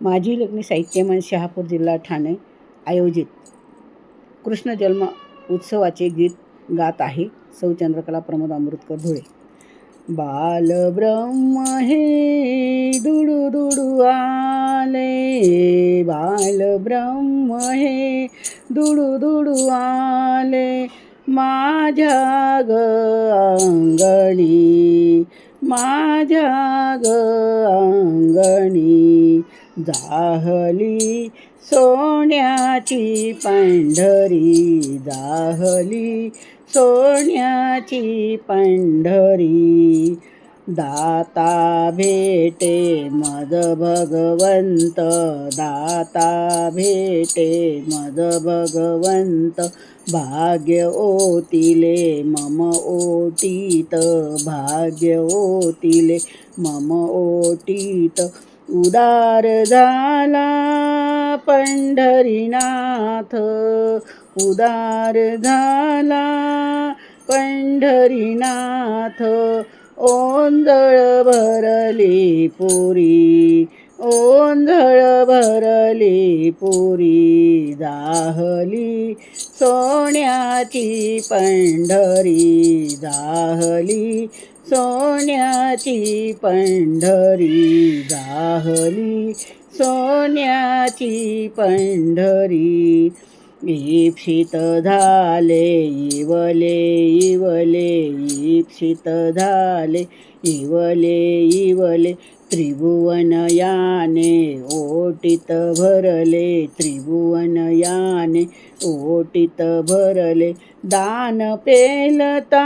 माझी लग्नी साहित्यमन शहापूर जिल्हा ठाणे आयोजित कृष्ण जन्म उत्सवाचे गीत गात आहे सौ चंद्रकला प्रमोद अमृतकर धुळे. बाल ब्रह्म हे दुडू दुडू आले. बाल ब्रह्म हे दुडू दुडू आले. माझ्या ग अंगणी माझ्या ग अंगणी. जाहली सोन्याची पांढरी जाहली सोन्याची पांढरी. दाता भेटे मज भगवंत दाता भेटे मज भगवंत. भाग्य ओतिले मम ओटीत भाग्य ओतिले मम ओटीत. उदार झाला पंढरीनाथ. उदार झाला पंढरीनाथ. ओंजळ भरली पुरी ओंजळ भरली पुरी. जाहली सोन्याची पंढरी जाहली सोन्याची पंढरी जाहली सोन्याची पंढरी ईप्सित झाले इवले इवले ईप्सित झाले इवले इवले. त्रिभुवन याने ओटीत भरले त्रिभुवन याने ओटीत भरले. दान पेलता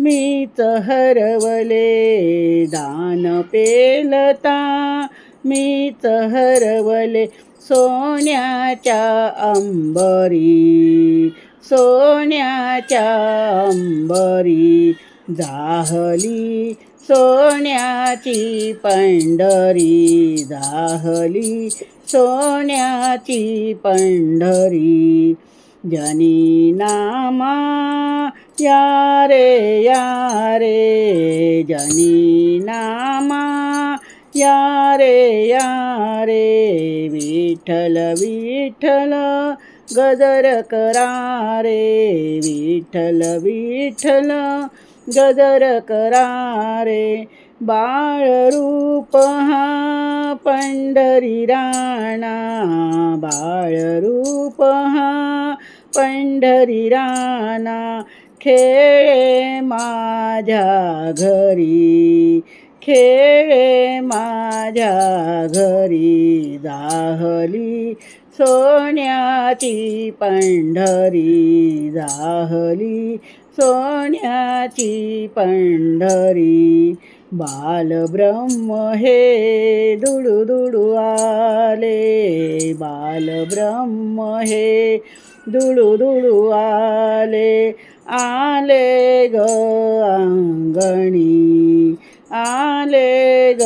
मीच हरवले दान पेलता. मीच हरवले सोन्याच्या अंबरी सोन्याच्या अंबरी. जाहली सोन्याची पंढरी जाहली सोन्याची पंढरी. जनी नामा यारे यारे या रे जनी नामा या रे या रे विठ्ठल विठ्ठल गजर करा रे विठ्ठल विठ्ठल गजर करा रे बाळ रूप हा पंढरी राणा बाळ रूप हा पंढरी राणा खेळे माझ्या घरी खेळे माझ्या घरी जाहली सोन्याची पंढरी जाहली सोन्याची पंढरी. बालब्रह्म हे दुडू दुडू आले बालब्रह्म हे दुडू दुडू आले आले ग अंगणी आले ग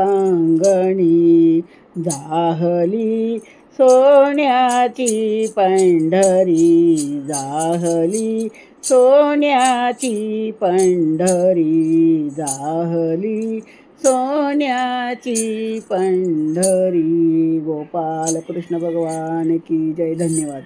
अंगणी. जाहली सोन्याची पंढरी जाहली सोन्याची पंढरी जाहली सोन्याची पंढरी. गोपाल कृष्ण भगवान की जय. धन्यवाद.